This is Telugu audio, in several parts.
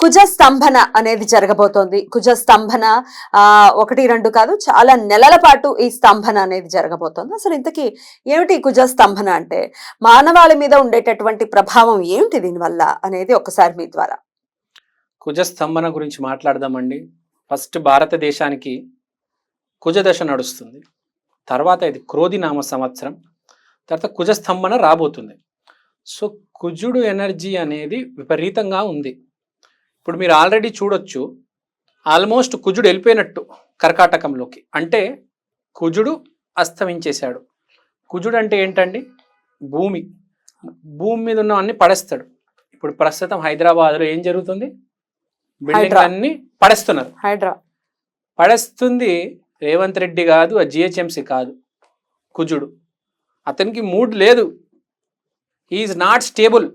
కుజ స్తంభన అనేది జరగబోతోంది. కుజ స్తంభన ఒకటి రెండు కాదు చాలా నెలల పాటు ఈ స్తంభన అనేది జరగబోతోంది. అసలు ఇంతకీ ఏమిటి కుజ స్తంభన అంటే? మానవాళి మీద ఉండేటటువంటి ప్రభావం ఏమిటి దీనివల్ల అనేది ఒకసారి మీ ద్వారా? కుజ స్తంభన గురించి మాట్లాడదామండి. ఫస్ట్ భారతదేశానికి కుజదశ నడుస్తుంది. తర్వాత ఇది క్రోధి నామ సంవత్సరం. తర్వాత కుజస్తంభన రాబోతుంది. సో కుజుడు ఎనర్జీ అనేది విపరీతంగా ఉంది. ఇప్పుడు మీరు ఆల్రెడీ చూడొచ్చు ఆల్మోస్ట్ కుజుడు వెళ్ళిపోయినట్టు కర్కాటకంలోకి. అంటే కుజుడు అస్తమించేశాడు. కుజుడు అంటే ఏంటండి? భూమి. భూమి మీద ఉన్నవన్నీ పడేస్తాడు. ఇప్పుడు ప్రస్తుతం హైదరాబాద్లో ఏం జరుగుతుంది? బిల్డింగ్. అన్ని పడేస్తున్నారు. హైడ్రా. పడేస్తుంది రేవంత్ రెడ్డి కాదు ఆ జిహెచ్ఎంసి కాదు కుజుడు. అతనికి మూడ్ లేదు. ఈజ్ నాట్ స్టేబుల్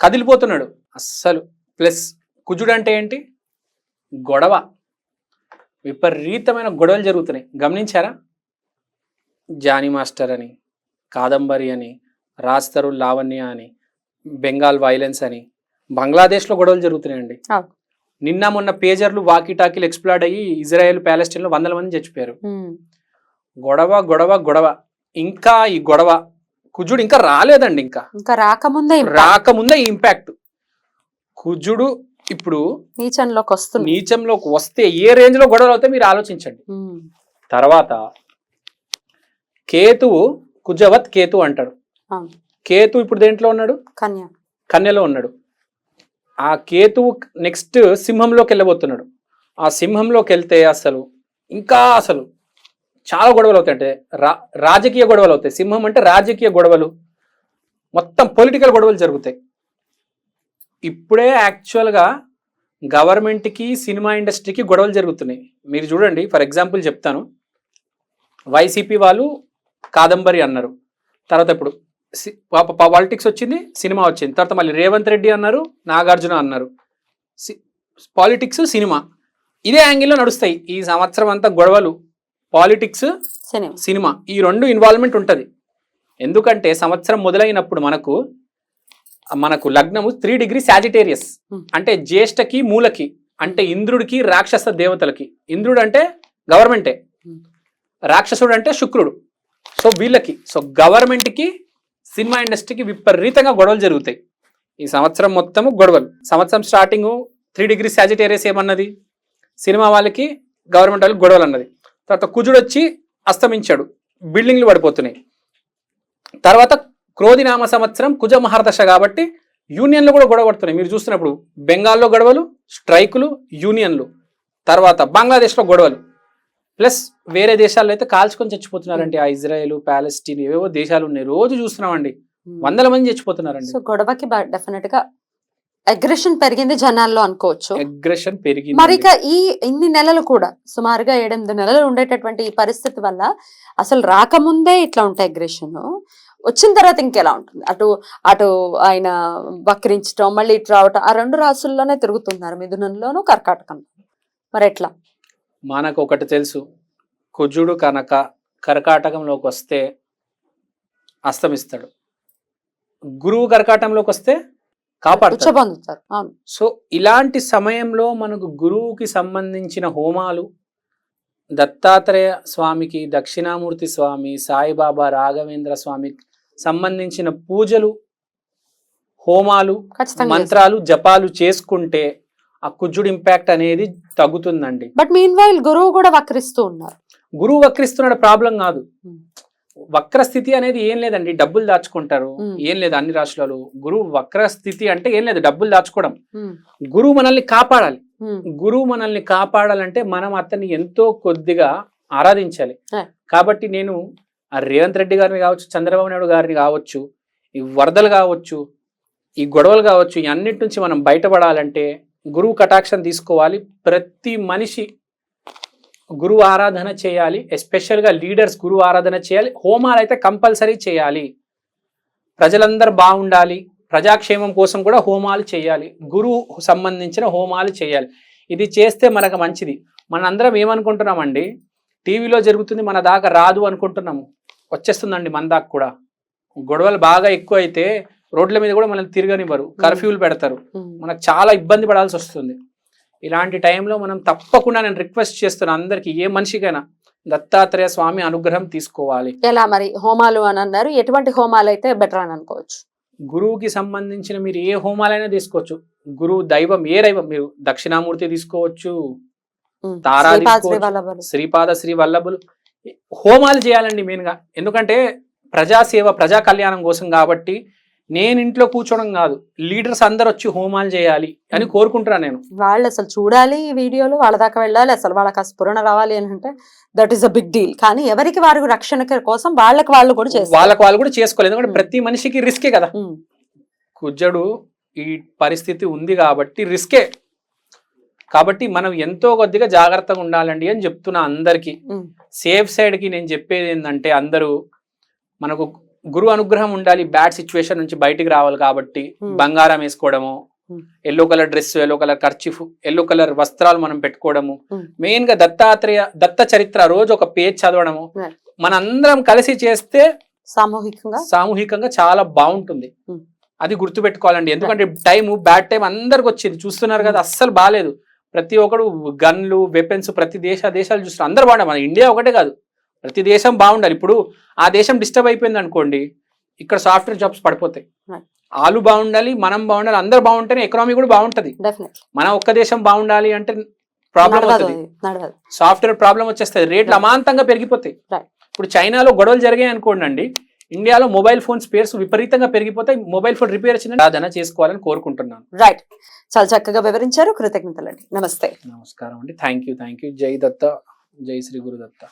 కదిలిపోతున్నాడు. అస్సలు. ప్లస్ కుజుడు అంటే ఏంటి గొడవ. విపరీతమైన గొడవలు జరుగుతున్నాయి. గమనించారా? జానీ మాస్టర్ అని కాదంబరి అని రాస్తరు లావణ్య అని బెంగాల్ వైలెన్స్ అని బంగ్లాదేశ్లో గొడవలు జరుగుతున్నాయండి. నిన్న మొన్న పేజర్లు వాకీ టాకీలు ఎక్స్ప్లాడ్ అయ్యి ఇజ్రాయెల్ ప్యాలెస్టైన్లో వందల మంది చచ్చిపోయారు. గొడవ గొడవ గొడవ. ఇంకా ఈ గొడవ. కుజుడు ఇంకా రాలేదండి ఇంకా. ఇంకా రాకముందే రాకముందే ఇంపాక్ట్ కుజుడు ఇప్పుడు నీచంలోకి వస్తుంది నీచంలోకి వస్తే ఏ రేంజ్లో గొడవలు అవుతాయి మీరు ఆలోచించండి. తర్వాత కేతువు కుజవత్ కేతు అంటాడు. కేతు ఇప్పుడు దేంట్లో ఉన్నాడు? కన్య. కన్యలో ఉన్నాడు. ఆ కేతువు నెక్స్ట్ సింహంలోకి వెళ్ళబోతున్నాడు ఆ సింహంలోకి వెళ్తే అసలు ఇంకా అసలు చాలా గొడవలు అవుతాయి అంటే రా రాజకీయ గొడవలు అవుతాయి సింహం అంటే రాజకీయ గొడవలు. మొత్తం పొలిటికల్ గొడవలు జరుగుతాయి. ఇప్పుడే యాక్చువల్గా గవర్నమెంట్కి సినిమా ఇండస్ట్రీకి గొడవలు జరుగుతున్నాయి. మీరు చూడండి ఫర్ ఎగ్జాంపుల్ చెప్తాను. వైసీపీ వాళ్ళు కాదంబరి అన్నారు. తర్వాత ఇప్పుడు పాలిటిక్స్ వచ్చింది సినిమా వచ్చింది. తర్వాత మళ్ళీ రేవంత్ రెడ్డి అన్నారు నాగార్జున అన్నారు. Politics cinema. ఇదే యాంగిల్లో నడుస్తాయి. ఈ సంవత్సరం అంతా గొడవలు పాలిటిక్స్ సినిమా. సినిమా. ఈ రెండు ఇన్వాల్వ్మెంట్ ఉంటుంది. ఎందుకంటే సంవత్సరం మొదలైనప్పుడు మనకు మనకు లగ్నము త్రీ డిగ్రీ సాజిటేరియస్ Hmm. అంటే జ్యేష్ఠకి మూలకి అంటే ఇంద్రుడికి రాక్షస దేవతలకి. ఇంద్రుడు అంటే గవర్నమెంటే Hmm. రాక్షసుడు అంటే శుక్రుడు. సో వీళ్ళకి సో గవర్నమెంట్కి సినిమా ఇండస్ట్రీకి విపరీతంగా గొడవలు జరుగుతాయి. ఈ సంవత్సరం మొత్తము గొడవలు. సంవత్సరం స్టార్టింగ్ త్రీ డిగ్రీ సాజిటేరియస్ ఏమన్నది? సినిమా వాళ్ళకి గవర్నమెంట్ వాళ్ళకి గొడవలు అన్నది. తర్వాత కుజుడు వచ్చి అస్తమించాడు. బిల్డింగ్లు పడిపోతున్నాయి. తర్వాత క్రోధి నామ సంవత్సరం కుజ మహారదశ కాబట్టి యూనియన్లు కూడా గొడవ పడుతున్నాయి. మీరు చూస్తున్నప్పుడు బెంగాల్లో గొడవలు స్ట్రైకులు యూనియన్లు తర్వాత బంగ్లాదేశ్లో గొడవలు. ప్లస్ వేరే దేశాల్లో అయితే కాల్చుకొని చచ్చిపోతున్నారండి. ఆ ఇజ్రాయెల్ ప్యాలెస్టీన్ ఏవేవో దేశాలు ఉన్నాయి. రోజు చూస్తున్నామండి. వందల మంది చచ్చిపోతున్నారండి. సో గొడవకి డెఫినెట్గా అగ్రెషన్ పెరిగింది జనాల్లో అనుకోవచ్చు. అగ్రెషన్ పెరిగింది. మరి ఇక ఈ ఇన్ని నెలలు కూడా సుమారుగా ఏడెనిమిది నెలలు ఉండేటటువంటి ఈ పరిస్థితి వల్ల అసలు రాకముందే ఇట్లా ఉంటాయి అగ్రెషన్? వచ్చిన తర్వాత ఇంకెలా ఉంటుంది? అటు అటు ఆయన వక్రించడం మళ్ళీ ఇటు రావటం ఆ రెండు రాసుల్లోనే తిరుగుతున్నారు మిథునంలోను కర్కాటకంలో మరి ఎట్లా? మనకు ఒకటి తెలుసు. కుజుడు కనుక కర్కాటకంలోకి వస్తే అస్తమిస్తాడు. గురువు కర్కాటంలోకి వస్తే అవును. సో ఇలాంటి సమయంలో మనకు గురువుకి సంబంధించిన హోమాలు దత్తాత్రేయ స్వామికి దక్షిణామూర్తి స్వామి సాయిబాబా రాఘవేంద్ర స్వామికి సంబంధించిన పూజలు హోమాలు మంత్రాలు జపాలు చేసుకుంటే ఆ కుజుడు ఇంపాక్ట్ అనేది తగ్గుతుందండి. బట్ మీన్ వైల్ గురువు కూడా వక్రిస్తూ ఉన్నారు. గురువు వక్రిస్తున్నాడు ప్రాబ్లం కాదు. Hmm. వక్ర స్థితి అనేది ఏం లేదండి డబ్బులు దాచుకుంటారు. ఏం లేదు అన్ని రాష్ట్రాలు. గురువు వక్ర స్థితి అంటే ఏం లేదు డబ్బులు దాచుకోవడం. గురువు మనల్ని కాపాడాలి. గురువు మనల్ని కాపాడాలంటే మనం అతన్ని ఎంతో కొద్దిగా ఆరాధించాలి. కాబట్టి నేను ఆ రేవంత్ రెడ్డి గారిని కావచ్చు చంద్రబాబు నాయుడు గారిని కావచ్చు ఈ వరదలు కావచ్చు ఈ గొడవలు కావచ్చు ఈ అన్నిటి నుంచి మనం బయటపడాలంటే గురువు కటాక్షం తీసుకోవాలి. ప్రతి మనిషి గురువు ఆరాధన చేయాలి ఎస్పెషల్గా లీడర్స్ గురువు ఆరాధన చేయాలి హోమాలు అయితే కంపల్సరీ చేయాలి. ప్రజలందరూ బాగుండాలి ప్రజాక్షేమం కోసం కూడా హోమాలు చేయాలి గురువు సంబంధించిన హోమాలు చేయాలి. ఇది చేస్తే మనకు మంచిది. మనందరం ఏమనుకుంటున్నామండి? టీవీలో జరుగుతుంది మన దాకా రాదు అనుకుంటున్నాము వచ్చేస్తుందండి మన దాకా కూడా. గొడవలు బాగా ఎక్కువ అయితే రోడ్ల మీద కూడా మనల్ని తిరగనివ్వరు కర్ఫ్యూలు పెడతారు. మనకు చాలా ఇబ్బంది పడాల్సి వస్తుంది. ఇలాంటి టైంలో మనం తప్పకుండా నేను రిక్వెస్ట్ చేస్తున్నాను అందరికీ ఏ మనిషికైనా దత్తాత్రేయ స్వామి అనుగ్రహం తీసుకోవాలి. ఎలా మరి? హోమాలు అని అన్నారు. ఎటువంటి హోమాలు అయితే బెటర్ అని అనుకోవచ్చు? గురువుకి సంబంధించిన మీరు ఏ హోమాలైనా తీసుకోవచ్చు. గురువు దైవం ఏ దైవం? మీరు దక్షిణామూర్తి తీసుకోవచ్చు. తారా. శ్రీపాద శ్రీ వల్లభులు. హోమాలు చేయాలండి మెయిన్గా. ఎందుకంటే ప్రజాసేవ ప్రజా కళ్యాణం కోసం కాబట్టి నేను ఇంట్లో కూర్చోవడం కాదు లీడర్స్ అందరు వచ్చి హోమాలు చేయాలి అని కోరుకుంటున్నాను నేను. వాళ్ళు అసలు చూడాలి ఈ వీడియోలు వాళ్ళ దాకా వెళ్ళాలి అసలు వాళ్ళకి ఆ స్ఫురణ రావాలి అని అంటే that is a big deal కానీ ఎవరికి వారి రక్షణ కోసం వాళ్ళకి వాళ్ళు కూడా చేస్తారు. వాళ్ళకి వాళ్ళు కూడా చేసుకోవాలి. ఎందుకంటే. ప్రతి మనిషికి రిస్కే కదా. కుజ్జడు ఈ పరిస్థితి ఉంది కాబట్టి రిస్కే కాబట్టి మనం ఎంతో కొద్దిగా జాగ్రత్తగా ఉండాలండి అని చెప్తున్నా అందరికీ. సేఫ్ సైడ్కి నేను చెప్పేది ఏంటంటే అందరూ మనకు గురు అనుగ్రహం ఉండాలి బ్యాడ్ సిచ్యువేషన్ నుంచి బయటికి రావాలి కాబట్టి Hmm. బంగారం వేసుకోవడము Hmm. Yellow colour dress yellow colour kerchief yellow colour వస్త్రాలు మనం పెట్టుకోవడము. Hmm. మెయిన్గా దత్తాత్రేయ దత్త చరిత్ర రోజు ఒక పేజ్ చదవడము. మనందరం కలిసి చేస్తే సామూహికంగా? సామూహికంగా చాలా బాగుంటుంది. Hmm. అది గుర్తుపెట్టుకోవాలండి. ఎందుకంటే టైం బ్యాడ్ టైం అందరికి వచ్చింది. చూస్తున్నారు కదా అస్సలు బాగాలేదు ప్రతి ఒక్కడు గన్లు వెపన్స్ ప్రతి దేశ దేశాలు చూస్తున్నారు. అందరు బాగుండాలి మన ఇండియా ఒకటే కాదు. ప్రతి దేశం బాగుండాలి. ఇప్పుడు ఆ దేశం డిస్టర్బ్ అయిపోయింది అనుకోండి ఇక్కడ సాఫ్ట్వేర్ జాబ్స్ పడిపోతాయి. వాళ్ళు బాగుండాలి మనం బాగుండాలి అందరు బాగుంటేనే ఎకనామీ కూడా బాగుంటది. మన ఒక్క దేశం బాగుండాలి అంటే ప్రాబ్లం అవుతుంది. నడవదు. సాఫ్ట్వేర్ ప్రాబ్లం వచ్చేస్తుంది. రేట్లు. అమాంతంగా పెరిగిపోతాయి. ఇప్పుడు చైనాలో గొడవలు జరిగాయి అనుకోండి అండి ఇండియాలో మొబైల్ ఫోన్ స్పేర్స్ విపరీతంగా పెరిగిపోతాయి. మొబైల్ ఫోన్ రిపేర్ వచ్చిందని సాధన చేసుకోవాలని కోరుకుంటున్నాను. రైట్ చాలా చక్కగా వివరించారు. కృతజ్ఞతలండి. నమస్తే. నమస్కారం అండి. థ్యాంక్ యూ థ్యాంక్ యూ జై దత్త. జై శ్రీ గురుదత్త.